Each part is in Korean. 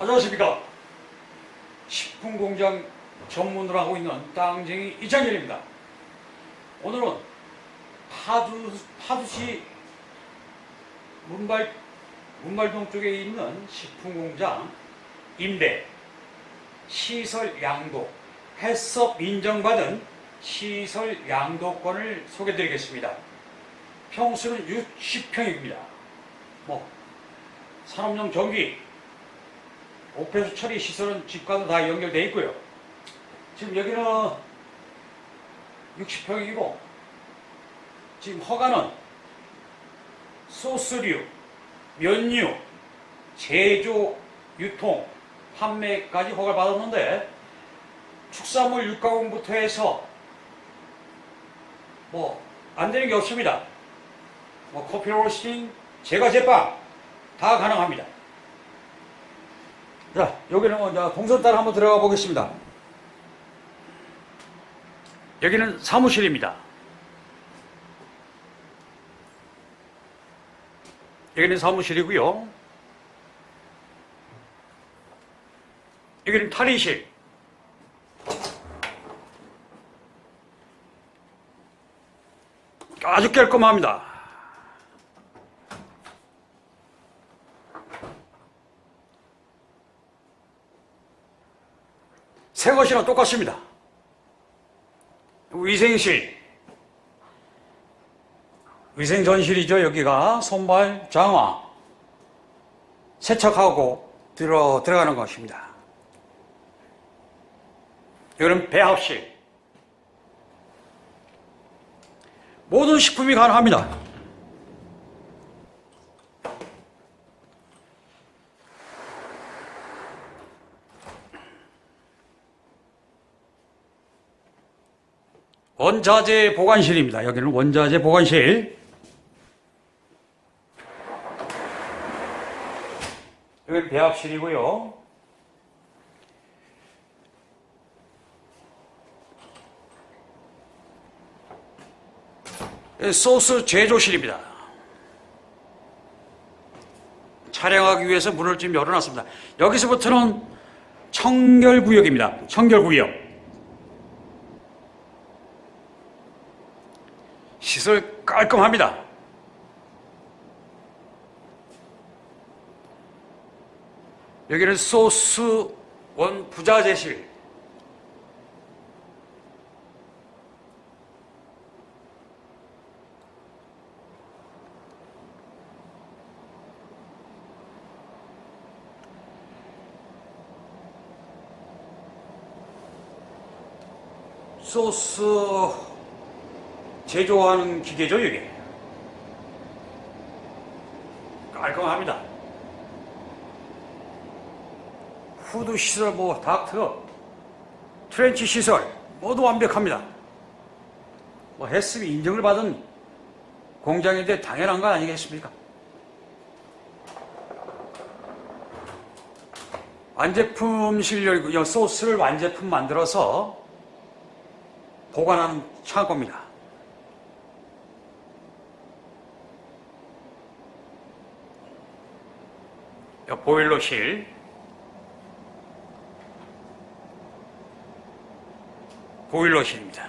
안녕하십니까. 식품공장 전문으로 하고 있는 땅쟁이 이창렬입니다. 오늘은 파주, 파주시 문발, 문발동 쪽에 있는 식품공장 임대, 시설 양도, 해썹 인정받은 시설 양도권을 소개 드리겠습니다. 평수는 60평입니다. 뭐, 산업용 전기, 옥폐수 처리 시설은 집과도 다 연결되어 있고요. 지금 여기는 60평이고, 지금 허가는 소스류, 면류, 제조, 유통, 판매까지 허가를 받았는데, 축산물 육가공부터 해서 뭐, 안 되는 게 없습니다. 뭐, 커피 로스팅, 제과 제빵, 다 가능합니다. 자, 여기는 먼저 동선 따라 한번 들어가 보겠습니다. 여기는 사무실입니다. 여기는 사무실이고요. 여기는 탈의실. 아주 깔끔합니다. 새 것이랑 똑같습니다. 위생실. 위생전실이죠, 여기가. 손발, 장화. 세척하고 들어, 들어가는 것입니다. 여기는 배합실. 모든 식품이 가능합니다. 원자재 보관실입니다. 여기는 원자재 보관실. 여기는 배합실이고요. 예, 소스 제조실입니다. 촬영하기 위해서 문을 좀 열어놨습니다. 여기서부터는 청결구역입니다. 청결구역. 시설 깔끔합니다. 여기는 소스 원 부자재실. 소스 제조하는 기계죠, 이게. 깔끔합니다. 후드 시설, 뭐, 닥터, 트렌치 시설, 모두 완벽합니다. 뭐, 헬스비 인정을 받은 공장인데 당연한 거 아니겠습니까? 완제품 실력, 소스를 완제품 만들어서 보관하는 창고입니다. 요 보일러실 보일러실입니다.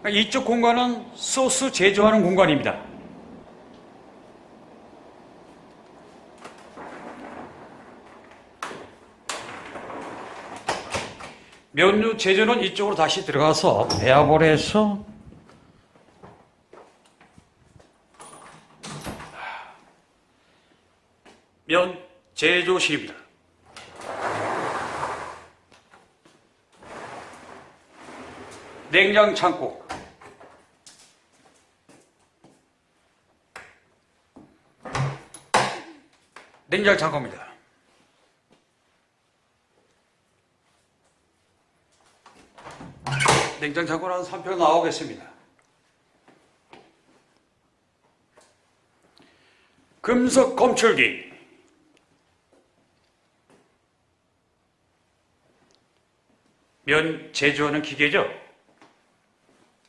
그러니까 이쪽 공간은 소스 제조하는 공간입니다. 면류 제조는 이쪽으로 다시 들어가서 배합을 해서 면 제조실입니다. 냉장 창고. 냉장 창고입니다. 냉장 창고는 한 3평 나오겠습니다. 금속 검출기. 면 제조하는 기계죠.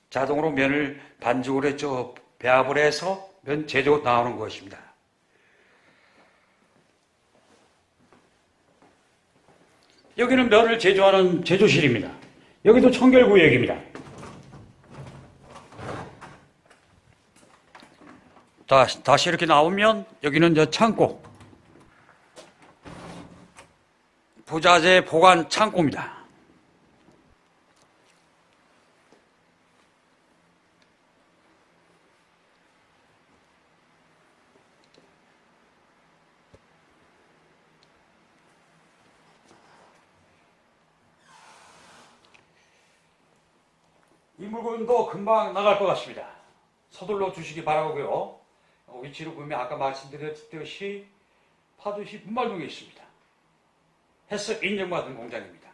자동으로 면을 반죽을 했죠. 배합을 해서 면 제조 나오는 것입니다. 여기는 면을 제조하는 제조실입니다. 여기도 청결구역입니다. 다시, 다시 이렇게 나오면 여기는 저 창고. 부자재 보관 창고입니다. 이 물건도 금방 나갈 것 같습니다. 서둘러 주시기 바라고요. 어, 위치를 보면 아까 말씀드렸듯이 파주시 분말동에 있습니다. 햇석 인정받은 공장입니다.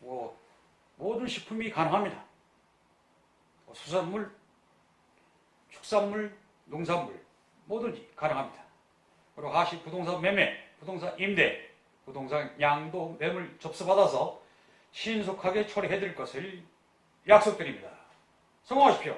뭐, 모든 식품이 가능합니다. 뭐 수산물, 축산물, 농산물 뭐든지 가능합니다. 그리고 하시 부동산 매매, 부동산 임대, 부동산 양도 매물 접수받아서 신속하게 처리해 드릴 것을 약속드립니다. 성공하십시오.